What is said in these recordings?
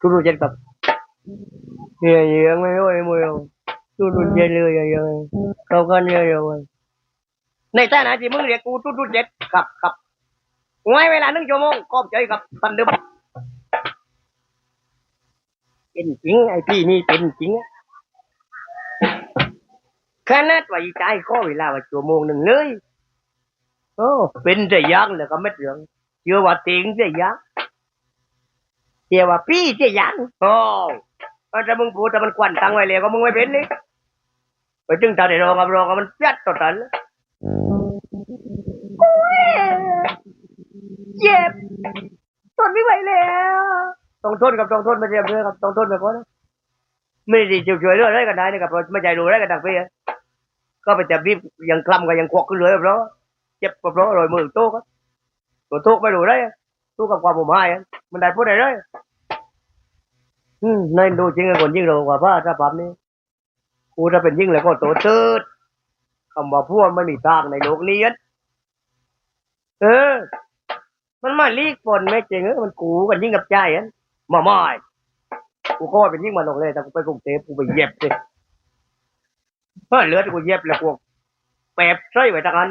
ทุรุเจ็ดกับเฮียเฮียไม่รู้ไอ้มวยทุรุเจ็ดเลยยังไงเขากันเยอะๆในฐานะที่มึงเรียกกูทุรุเจ็ดกับกับงไว้เวลาหนึ่งชั่วโมงก็ใจกับตันเดิมเป็นจริงไอ้พี่นี่เป็นจริงอะขนาดว่าใจข้อเวลาว่าชั่วโมงหนึ่งเลยโอ้เป็นจะยักเลยก็ไม่เรื่องเชื่อว่าเต็งจะยัก เจียว่าพี่เจียยังโอ้แต่มึงพูดแต่มันกวนตังไว้เลยก็มึงไม่เป็นนี่ไปจึงตาได้รอกับรอกับมันเปียดต่อตันเลยเจ็บทนไม่ไหวแล้วต้องทนกับต้องทนไม่ใช่เพื่อกับต้องทนไปก่อนนะไม่ได้เฉยๆเรื่องอะไรกันได้นะครับไม่ใจรู้อะไรกันดักพี่ก็ไปจับบีบยังคลำกันยังควักขึ้นเลยเพราะเจ็บเพราะอร่อยมือโต๊ะก็ตัวโต๊ะไม่รู้ได้ ตู้กับความผมหายมันได้พูดได้เลยอืมนั่นดูจริงกับคนยิ่งเรากว่าพระถ้าปั๊มนี่กูถ้าเป็นยิ่งแล้วก็โตเติดคำว่าพวกไม่มีทางในโลกนี้เออ มันมาลีกฝนไม่จริงเออมันกูกันยิ่งกับใจอันมาไม่กูก็ว่าเป็นยิ่งมาลงเลยแต่กูไปกรุงเทพกูไปเย็บสิเฮ้ยเหลือแต่กูเย็บแล้วกูแปบใส่ไว้ทางนั้น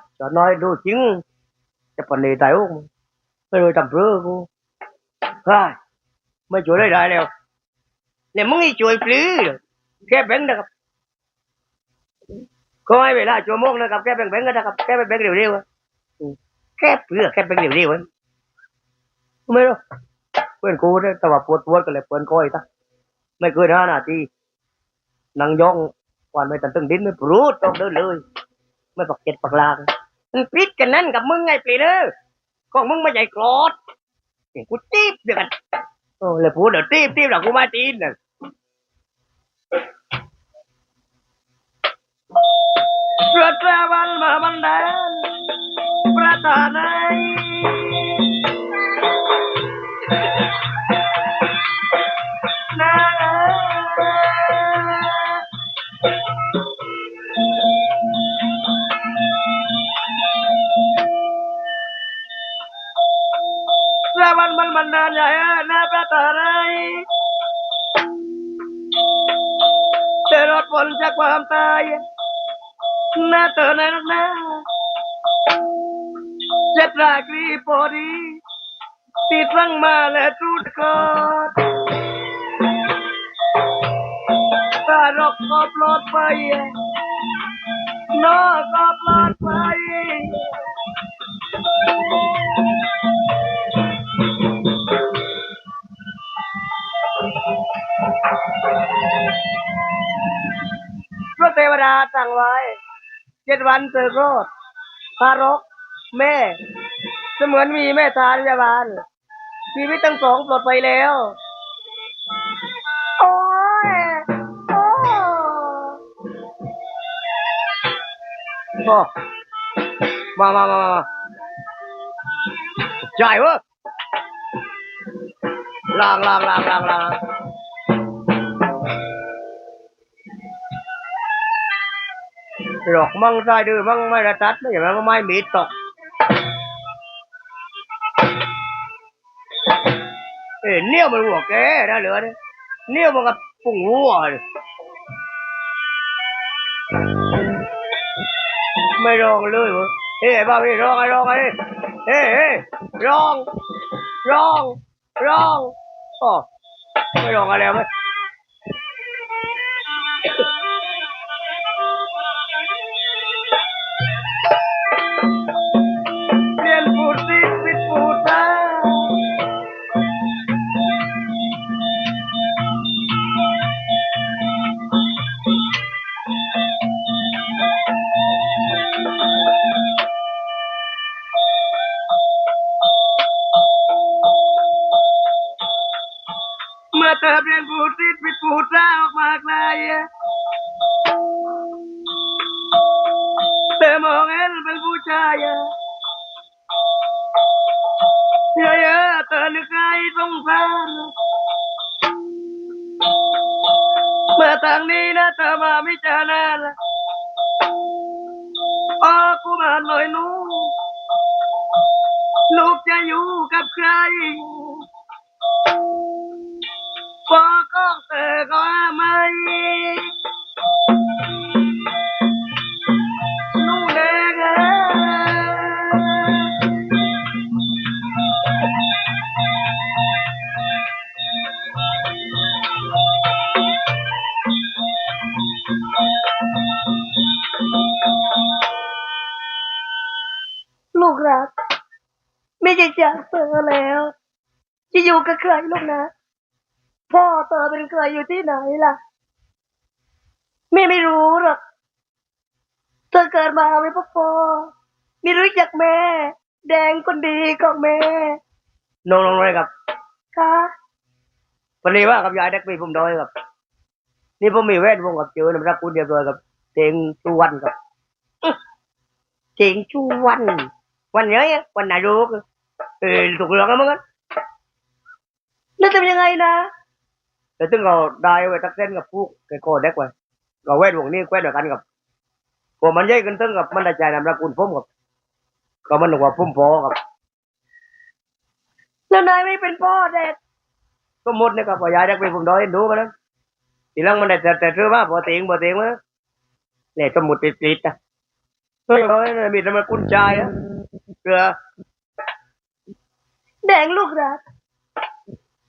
นอนแต่ร่วนเวิวเวิวดองนอนกัดควันมัดผมเองอยู่จอบจอบนักหน้าเฮ้ยอย่างนี้เฮ้ยเปลิดก็จะประนามอะไรอะไรก็ยอมหรอกโอ้ยอย่าทรมานแม่เลยลูกโอ้ยอะเจ็บจะน้อยดูจริงจะปนนีตายอุ้มไม่รู้จำเพื่อกูเฮ้ยไม่ช่วยได้ได้แล้วเนี่ยมึงอีช่วยปลื้อแค่แบงค์นะครับก็ให้เวลาชั่วโมงนะครับแค่แบงค์แบงค์ก็นะครับแค่แบงค์เร็วๆแค่เพื่อแค่แบงค์เร็วๆอไม่รู้เพื่อนกูเนี่ยแต่ว่าปวดปวดกันเลยเพื่อนก้อยตะไม่เกินห้านาทีนั่งย่องวันไม่ตันตึงดินไม่ปรูดต้องเดินเลย ไม่ปักเจ็ดปักลาง มันปิดกันนั่นกับมึงไงปลีเด้อของมึงไม่ใหญ่กรอดเห็นกูตีบเดี๋ยวกันโอ้เลยพูดเดี๋ยวตีบตีบหลังกูมาตีนน่ะประตาวันมาบันดาลประตาในนา ระวันมันบันดาลใหญ่นาประตาในเดรอดพ้นจากความตายนาเตอในนักหนาเจ็ดรากรีพอดีติดรังมาและจูดกอดตารกก็ปลอดไปนอก็ปลอดไป พระเทวดาสั่งไว้ เจ็ดวันเจอโรดทารก แม่ เสมือนมีแม่ทานยาบาล ชีวิตทั้งสองปลอดไปแล้ว โอ้ยโอ้โอ้มามามามาจ่ายเวะลางลางลางลางลาง หลอกมั่งได้ดื้อมั่งไม่ระตัดไม่อย่างนั้นก็ไม่มีตกเอ้ยเนี่ยมันหัวแกนะเหลือเนี่ยเนี่ยมันกับปุ่งหัวเลยไม่ร้องเลยเวะเฮ้ยบ้าพี่ร้องไอ้ร้องไอ้เฮ้ยเฮ้ยร้องร้องร้องอ๋อไม่ร้องอะไรไหม เธอเพียนผู้ติดปิดผู้ร้าออกมาไกลเธอมองเห็นเป็นผู้ชายเยอะๆเธอนึกใครสงสารเมื่อทางนี้นะเธอมาไม่เจอหน้าละอ๋อกูมาหน่อยนูลูกจะอยู่กับใคร จะอยู่กับใครลูกนะ พ่อเธอเป็นใครอยู่ที่ไหนล่ะแม่ไม่รู้หรอกเธอเกิดมาไม่พ่อพ่อไม่รู้จักแม่ แดงคนดีของแม่น้องน้องเลยครับค่ะวันนี้ว่ากับยายเด็กปีผมดอยครับ นี่ผมมีแว่นวงกับเจอน้ำรักคุณเดียบร้อยกับเจงชวนครับอื้อเจงชวนวันเนี้ยวันไหนรู้เออถูกเรื่องแล้วมั้งกัน แล้วทำยังไงนะแต่ถึงเราได้ไว้ตักเส้นกับผู้ไก่โคเด็กไว้เราแวดวงนี้แวดเดียวกันกับพวกมันใหญ่กันตึงกับมันได้ใจนำรักคุณพุ่มกับก็มันหนุกว่าพุ่มพอกับแล้วนายไม่เป็นพ่อเด็กสมมตินะครับว่ายายเด็กไปผมดอยดูมาแล้วทีหลังมันได้แต่แต่เชื่อว่าพอเตียงพอเตียงมาเนี่ยสมมุติปิดๆนะเฮ้ยเฮ้ยมีทำไมกุญใจอะเกลือแดงลูกรัก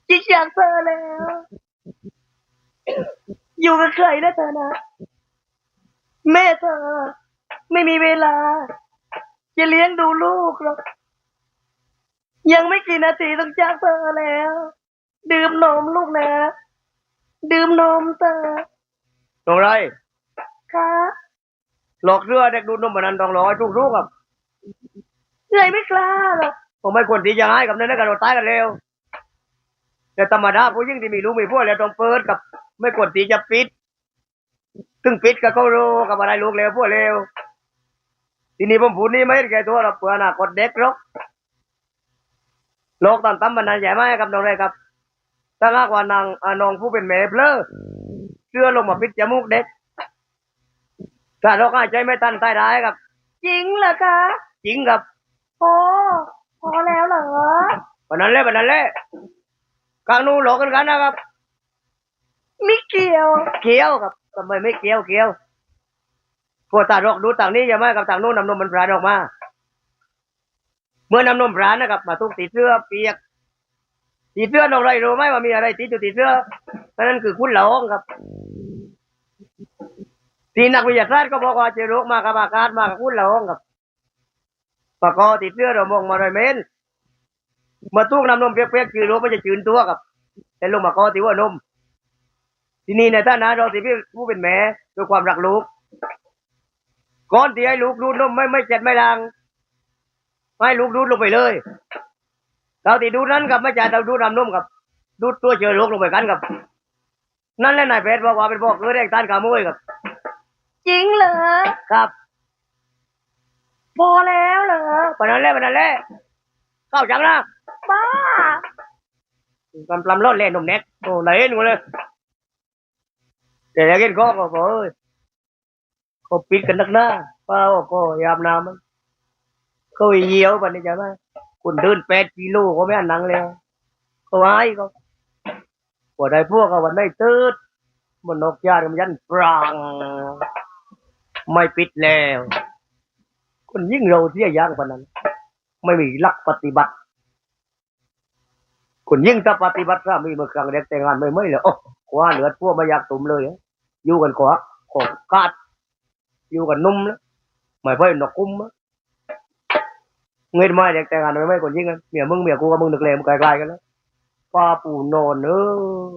จิตอยากเธอแล้ว อยู่กับใครนะเธอนะ แม่เธอ ไม่มีเวลา จะเลี้ยงดูลูกหรอก ยังไม่กี่นาทีต้องจากเธอแล้ว ดื่มนมลูกนะ ดื่มนมเธอตรงไรค่ะหลอกเรือเด็กดูนมมันนั้นต้องรอให้ทุกลูกครับเลยไม่กล้าหรอกผมไม่ควรที่จะให้กับนั่นนะกันเราตายกันเร็ว แต่ธรรมดาผู้หญิงที่มีลูกมีพวกแล้วต้องเปิดกับ ไม่ควรที่จะปิดถึงปิดก็เขารู้กับอะไรลูกเร็วพวกเร็วทีนี้ผมพูดนี่ไม่เห็นแก่ตัวหรอกเพื่ออนาคตเด็กหรอกโลกตอนตั้มมันนั้นใหญ่ไหมครับน้องเลยครับถ้าหากว่านางอ่าน้องผู้เป็นแม่เพลอเชื่อลงมาปิดจมูกเด็กถ้าเราหายใจไม่ทันตายได้ครับ จริงเหรอคะจริงครับพอพอแล้วเหรอวันนั้นแหละวันนั้นแหละกลาง นู้นหลอกกันกันนะครับไม่เกี่ยว เกี่ยวครับทำไมไม่เกี่ยวเกี่ยวพวกตาดอกดูต่างนี้อย่ามากับต่างนู้นนำนมมันปราดออกมา เมื่อนำนมปราดนะครับ มาทุกติดเสื้อเปียกติดเสื้อนอกไรรู้ไหมว่ามีอะไรติดอยู่ติดเสื้อนั่นคือคุณละอองครับที่นักวิทยาศาสตร์ก็บอกว่าเจอโรคมากับอากาศมากับคุณละอองครับปากกอติดเชื้อเรามองมาไรเมนเมื่อตู้นำนมเปียกๆจืดโรคมันจะจืดตัวครับแต่ลงมากอติว่านม ทีนี้ในฐานะเราที่ผู้เป็นแม่ด้วยความรักลูกก่อนที่ให้ลูกดูดนมไม่ไม่เจ็ดไม่ลางให้ลูกดูดลงไปเลยเราที่ดูดนั้นกับไม่ใช่เราดูดนำนมกับ ดูดตัวเชื้อโรคลงไปกันกับ นั่นแหละนายแพทย์บอกว่าเป็นบอกเออแรงต้านขโมยครับ จริงเหรอครับพอแล้วเหรอปนั้นแหละปนั้นแหละเข้าจังนะ บ้ากำปลำรถเล่นหนุ่มเน็กโอ้ไหนหนูเลยแต่แล้วกินก็ก็บอกเอ้ยเขาปิดกันนักหน้าปล่าก็ยามน้ำมันเขาเหี่ยวปันนี้จะไหมคุณเดินแปดกิโลก็ไม่อันหนังแล้วเขาไอ้ก็ปวดได้พวกก็วันไม่ตืดมันนกยาดมันยันปรางไม่ปิดแล้ว คนยิ่งเราเสียยางกว่านั้น ไม่มีหลักปฏิบัติ คนยิ่งถ้าปฏิบัติถ้ามีเมื่อครั้งเด็กแต่งงานไม่ไม่เลยโอ้คว้าเหลือพวกไม่อยากตุ่มเลยอยู่กันขวาขอบกาดอยู่กันนุ่มนะไม่พ่อยนกคุ้มอะเงินไม่เด็กแต่งงานไม่ไม่คนยิ่งกันเมียมึงเมียกูกับมึงนึกเลยมันไกลๆกันแล้วป้าปู่นอนเออ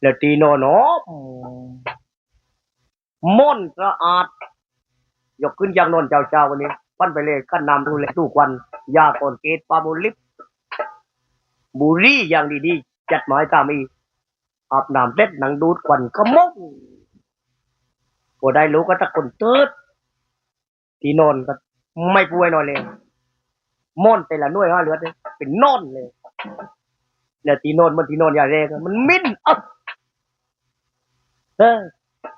แล้วตีนอนอ๋อม่อนสะอาดยกขึ้นจากนอนเจ้าเจ้าวันนี้ ปั้นไปเลยขั้นนำทุเรศทุกวันยาก่อนเกตปาโมลิป บุรีอย่างดีๆ จัดหมายตามีอาบน้ำเล็ดหนังดูดควันขมงพอได้รู้ก็ตะกนตืดที่นอนก็ไม่ป่วยนอนเลยม่อนแต่ละน่วยห้าเลือดเป็นนอนเลยแล้วที่นอนมันที่นอนอย่าแรงมันมิ้นเอะเออ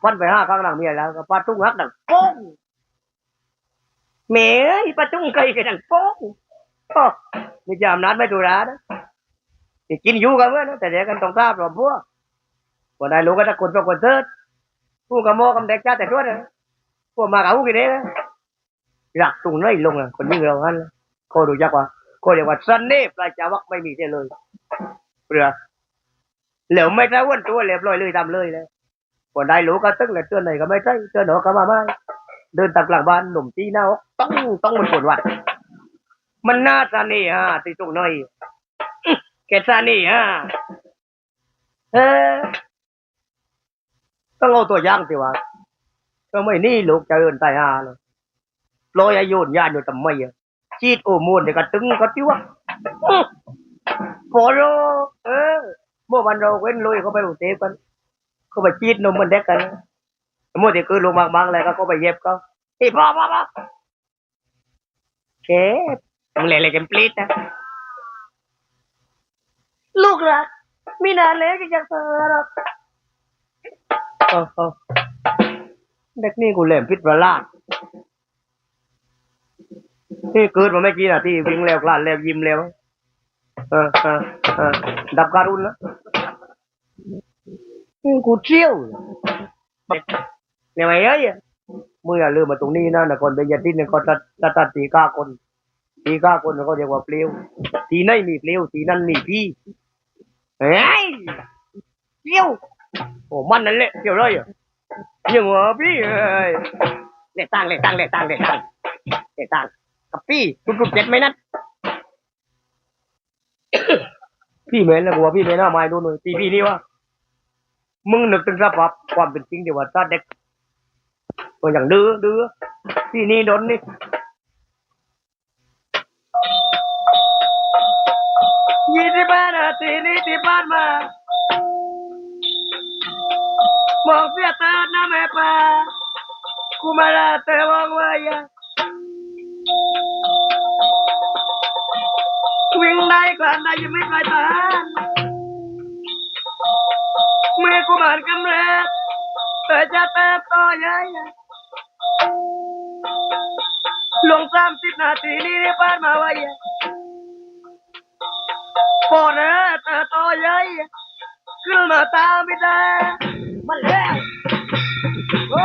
ฟันไปห้าครั้งหลังเมียแล้วก็ปาตุ้งฮักดังโป้งเมย์ปาตุ้งเคยกันดังโป้งโอ้นี่จามนัดไม่ดูร้านะ thì chín du cả với nó tại để กันตรงทราบหรอบบัวพอได้รู้ก็ตะกนตะกนเติร์ดผู้กับโมกำเด็กจ้าแต่ทั่วเลยพวกมากับผู้กี่เด้หลักตรงไหนลงอะคนยิ่งเราฮันโคดูจักว่าโคเรียกว่าสันเน่ปลายจาวักไม่มีเลยเรือเหลวไม่ได้วนตัวเรียบร้อยเลยทำเลยเลยพอได้รู้ก็ตึ้งเลยเตือนไหนก็ไม่ใช่เตือนหนอก็มาไม่เดินตามกลางบ้านหนุ่มตีหน้าอกต้องต้องมันปวดวัดมันน่าจะนี่ฮะที่ตรงน่อย แกตซานี่ฮะเออต้องเอาตัวอย่างสิวะก็ไม่นี่ลูกจะเอินตายฮาเลยปล่อยอายุนยานอยู่ทำไมอะชีดโอมูนเด็กก็ตึงก็ติ้วะพอโรเออเมื่อวันเราเว้นลุยเขาไปกรุงเทพกันเขาไปชีดนมมันเด็กกันเมื่อที่คือลงบางๆอะไรก็เขาไปเย็บเขาไอ้พ่อพ่อพ่อแกมึงเล่นอะไรกันปลีดนะ ลูกรักมีนานแล้วที่จะเจอหรอกเออเออเด็กนี่กูเล่มพิษประหลาดนี่เกิดมาไม่กี่นาทีวิ่งเร็วกลานเร็วยิ้มเร็วเออเออเออดับการุณแล้วนี่กูเที่ยวเนี่ยไงเอ้ยมึงอย่าลืมมาตรงนี้นะนครเบญจทินนครตัดตัดตัดตีก้าคน ตีก้าคนเขาเรียกว่าเปลวทีไหนมีเปลวทีนั้นมีพี่เฮ้ยเที่ยวโอ้มันนั่นแหละเที่ยวเลยยังหัวพี่เอ้ยเลตังเลตังเลตังเลตังเลตังกับพี่ทุกๆเจ็ดไหมนั่นพี่เหม็นแล้วกูว่าพี่เหม็นหน้าไม้ดูหน่อยพี่พี่นี่วะมึงนึกถึงสภาพความเป็นจริงเดี๋ยวว่าถ้าเด็กตัวอย่างดื้อดื้อพี่นี่โดนนี่ สิบห้านาทีนี้ที่ผ่านมา มองเสียตาหน้าแม่ป่ากูมาลาเตมองไว้อะวิ่งได้กลานได้ยังไม่ไกลทหารเมื่อกูบานกำเริบแต่จะเติบโตใหญ่อะลงสามสิบนาทีนี้ที่ผ่านมาไว้อะ พอนะเติบโตใหญ่อะขึ้นมาตามไม่ได้มันแล้วโอ้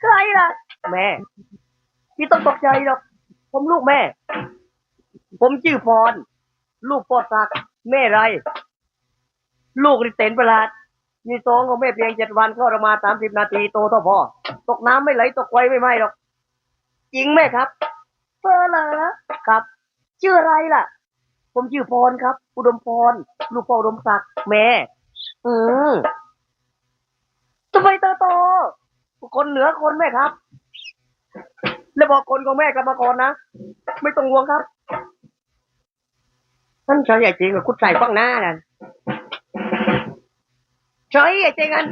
ใครล่ะ แม่ พี่ต้องตกใจหรอก ผมลูกแม่ ผมชื่อพร ลูกปอดสักแม่ไร ลูกนี่เตนประหลาด มีท้องของแม่เพียงเจ็ดวันก็ประมาณสามสิบนาทีโตเท่าพ่อ ตกน้ำไม่ไหลตกไฟไม่ไหม้หรอก จริงไหมครับเพื่อเหรอครับ ชื่ออะไรล่ะ ผมชื่อพรครับ อุดมพร ลูกพ่ออุดมศักดิ์แม่ อืมทำไมเตอโต คนเหนือคนแม่ครับ แล้วบอกคนของแม่กลับมาก่อนนะ ไม่ต้องห่วงครับท่านใช้ใหญ่จริงกับคุดใส่ฟังหน้านั่นใช้ใหญ่จริงกัน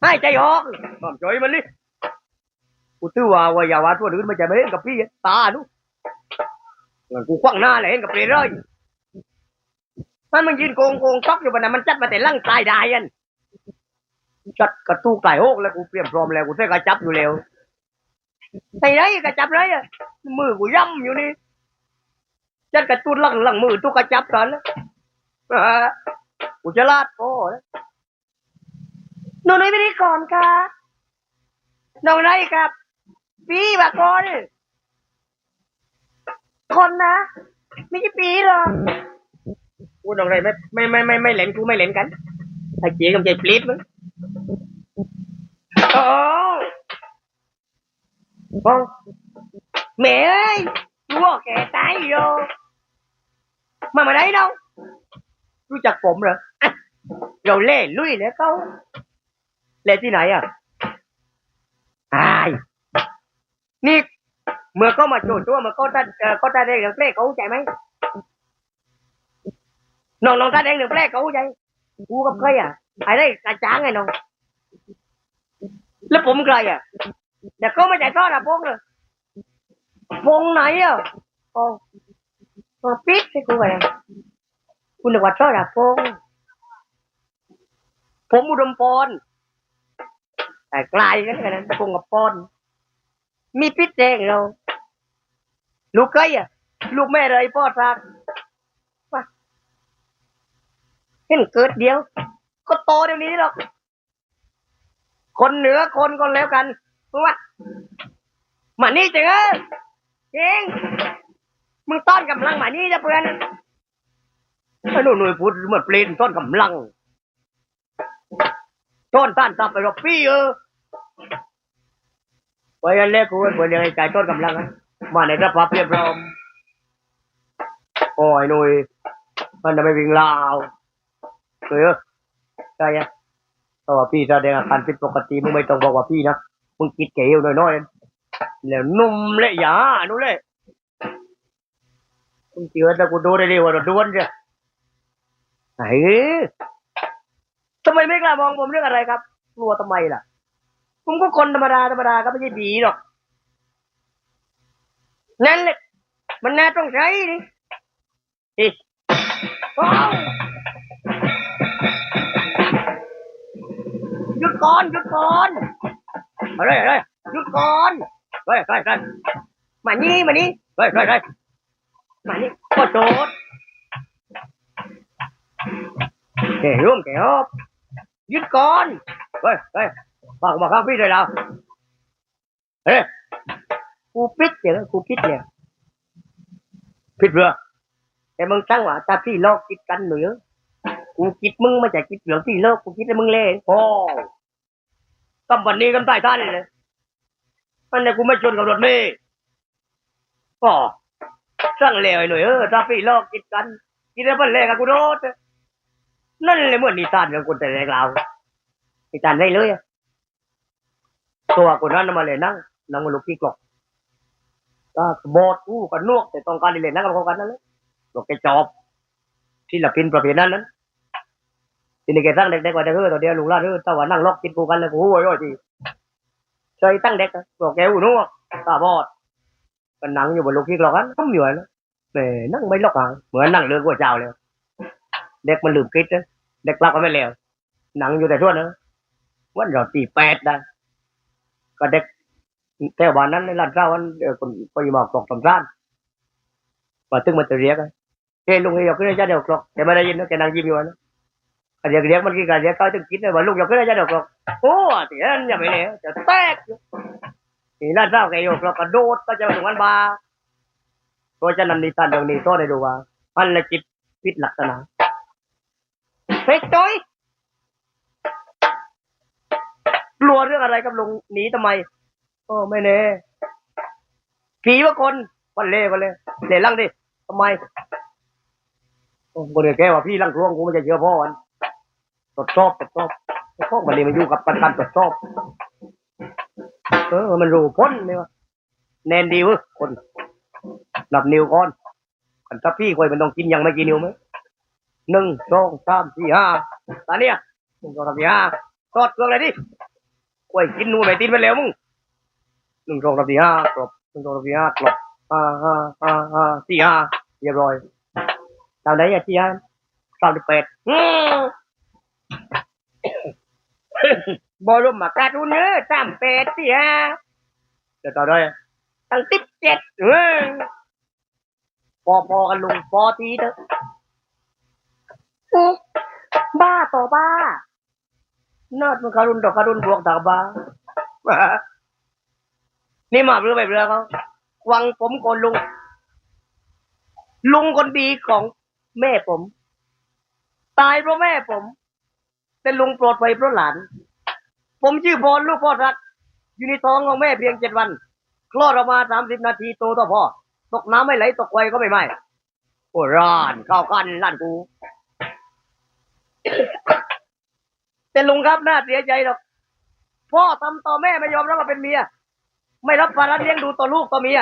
ให้ใจออกตอมใจมันนี่กูตื้อว่าว่าอย่าว่าตัวอื่นมันจะไม่เล่นกับพี่ตาหนุ กูคว้างหน้าเลยเห็นกับเปรย์เลยถ้ามันยืนโกงโกงช็อกอยู่บนนั้นมันจัดมาแต่ลั่งตายได้ยันจัดกระตู้ไก่โฮกแล้วกูเตรียมพร้อมแล้วกูเส้กระจับอยู่แล้วไอ้ไรกระจับไรอะมือกูย่ำอยู่นี่จัดกระตุ้นลังหลังมือตู้กระจับกันแล้วอ่ากูจะลาดโอ้ยหนูนุ้ยไปนี่ก่อนค่ะน้องไรครับ พี่บากอน คนนะ ไม่ใช่ปีหรอกกูน้องไรไม่ไม่ไม่ไม่ไม่เล่นกูไม่เล่นกันไอ้เจ๊กับใจปลีดมั้งโอ้โอ้แม่เอ้ยวัวแกตายอยู่มามาได้ đâu รู้จักผมเหรออะเราเล่ลุยแล้วเขาเล่ที่ไหนอะอายนี่ เมื่อเขามาโจทย์ตัวเมื่อเขาตัดเอ่อเขาตัดเรื่องเล่เขาใจไหมน้องน้องท่านเองหนึ่งแปลกเขาใจกูกับใครอะไอ้ได้กระจ้างไงน้อง แล้วผมใครอะเดี๋ยวก็ไม่ใจทอดอะพงเลยพงไหนอะโอ้โอ้ปิดให้กูไปคุณนึกว่าทอดอะพงผมอุดมพรแต่ไกลกันกันนั้นพงกับพรมีปิดแดงเรา ลูกใครอะ ลูกแม่เลยพ่อทากว่าเห็นเกิดเดียว ก็โตเดี๋ยวนี้หรอก คนเหนือคนก็แล้วกันมึงว่ามานี่เจ๋งเอ้ยเจ๋งมึงต้อนกำลังมานี่จะเพื่อนไอ้หนูหนุ่ยพูดเหมือนเปลนต้อนกำลังต้อนต้านตับไปรบปี้เออไปอันแรกกูไปเรียนไอ้ใจต้นกำลังอะ มาในสภาเรียบร้อยโอ้ยหนุ่ยมันจะไม่วิ่งลาวเออใช่อะเพราะว่าพี่แสดงอาการผิดปกติมึงไม่ต้องบอกว่าพี่นะมึงกิดเกลียวน้อยๆแล้วนุ่มเลยอย่านู่นเลยมึงเจือแต่กูดูได้ดีว่าเราดวนจ้ะไหนทำไมไม่กล้ามองผมเรื่องอะไรครับกลัวทำไมล่ะผมก็คนธรรมดาธรรมดาก็ไม่ใช่ผีหรอก นั่นแหละมันน่าต้องใช้ดิอิว้าวหยุดก่อนหยุดก่อนเอาเลยเอาเลยหยุดก่อนเฮ้ยเฮ้ยเฮ้ยมานี่มานี่เฮ้ยเฮ้ยเฮ้ยมานี่ขอโทษเก๋ร่วมเก๋ฮอบหยุดก่อนเฮ้ยเฮ้ยบอกมาข้างพี่เลยเราเฮ้ย กูปิดเดี๋ยวกูปิดเนี่ยปิดเรือแต่มึงตั้งว่าตาพี่ลอกคิดกันหน่อยเออกูคิดมึงมาจากคิดเหลืองพี่เลิกกูคิดให้มึงเล่นโอ้กำวันนี้กำใต้ท่านเลยอันนี้กูไม่ชนกับรถเมย์ก็สร้างเลวหน่อยเออถ้าพี่เลิกคิดกันคิดแล้วมันเล่กับกูโดดนั่นเลยเหมือนนิทานของคนแต่แรกเรานิทานได้เลยอะตัวคนนั้นมาเลยนั่งนั่งมาลุกพี่กลอก ก็บอดกูกันนวกแต่ต้องการเล่นนั่งกับกันนั่นแหละหลอกแกจอบที่หละพินประเภทนั้นนั้นทีนี้แกตั้งเด็กๆว่าจะเฮ้อตัวเดียวลุงลาดเฮ้อตะวันนั่งล็อกกินกูกันเลยกูโอ้ยโอ้ยทีเคยตั้งเด็กบอกแกหูนวกตาบอดกันนั่งอยู่บนลูกขี้กรอกนั้นทำอยู่นะแหมนั่งไม่ล็อกอะเหมือนนั่งเรือกัวเจ้าเลยเด็กมันลืมคิดนะเด็กรับก็ไม่แล้วนั่งอยู่แต่ทั่วนะวันเราตีแปดได้ก็เด็ก แถวบ้านนั้นในลาดเจ้าวันเออคนไปบอกตกตำร้านมาตึ้งมันจะเรียกอะเฮ้ลุงเฮ้ยกขึ้นได้จ้าเดียวกรอกแต่ไม่ได้ยินนะแกนั่งยิ้มอยู่นะอันเรียกเรียกมันกี่การเรียกเขาถึงคิดเลยว่าลูกอยกขึ้นได้จะดอกรอกโอ้ตีนั่นอย่าไปเลยจะแตกนี่น่าเร้าแกโยกเรากระโดดก็จะถึงวันบาเพราะฉะนั้นนิทานเรื่องนี้ก็ได้ดูว่าพันละจิตพิษลักษณะเฮ้ยจ้อยกลัวเรื่องอะไรกับลุงหนีทำไม โอ้ไม่แน่ผีว่าคนวันเล่วันเล่เล่ลังดิทำไมโอ้คนเดียวแกว่าพี่ลังทวงกูไม่จะเชื่อพ่อวันตรวจสอบตรวจสอบตรวจสอบมันเลยมาอยู่กับการการตรวจสอบเออมันรู้พ้นเลยวะแนนดีเวะคนหลับนิ้วก่อนกันถ้าพี่คอยมันต้องกินยังไม่กินนิ้วไหมหนึ่งสองสามสี่ห้าตาเนี่ยหนึ่งสองสามสี่ห้าทอดเครื่องอะไรดิคอยกินนูนไปตีนไปแล้วมึง นึ่งสองสามสี่ห้ากรอบหนึ่งสองสามสี่ห้ากรอบห้าห้าห้าห้าสี่ห้าเรียบร้อยตามไหนอะสี่ห้าสามสิบแปดอืมบอลมากาดูเนื้อสามแปดสี่ฮะเดี๋ยวต่อด้วยตั้งสิบเจ็ดเออพอพอกันลุงพอทีเถอะเอ๊ะบ้าต่อบ้าเนิร์ดมันการุนต่อการุนบวกต่อบ้า นี่มาเรือไปเรือเขาวังผมคนลุง ลุงคนดีของแม่ผม ตายเพราะแม่ผม แต่ลุงโปลอดภัยเพราะหลาน ผมชื่อพรลูกพ่อรัก อยู่ในท้องของแม่เพียงเจ็ดวันคลอดออกมาสามสิบนาทีโตต่อพ่อ ตกน้ำไม่ไหลตกไฟก็ไม่ไหม้โอ้ร้านข้าวกันล้านกู แต่ลุงครับน่าเสียใจหรอกพ่อทำต่อแม่ไม่ยอมรับว่าเป็นเมีย ไม่รับภาระเลี้ยงดูตัวลูกตัวเมีย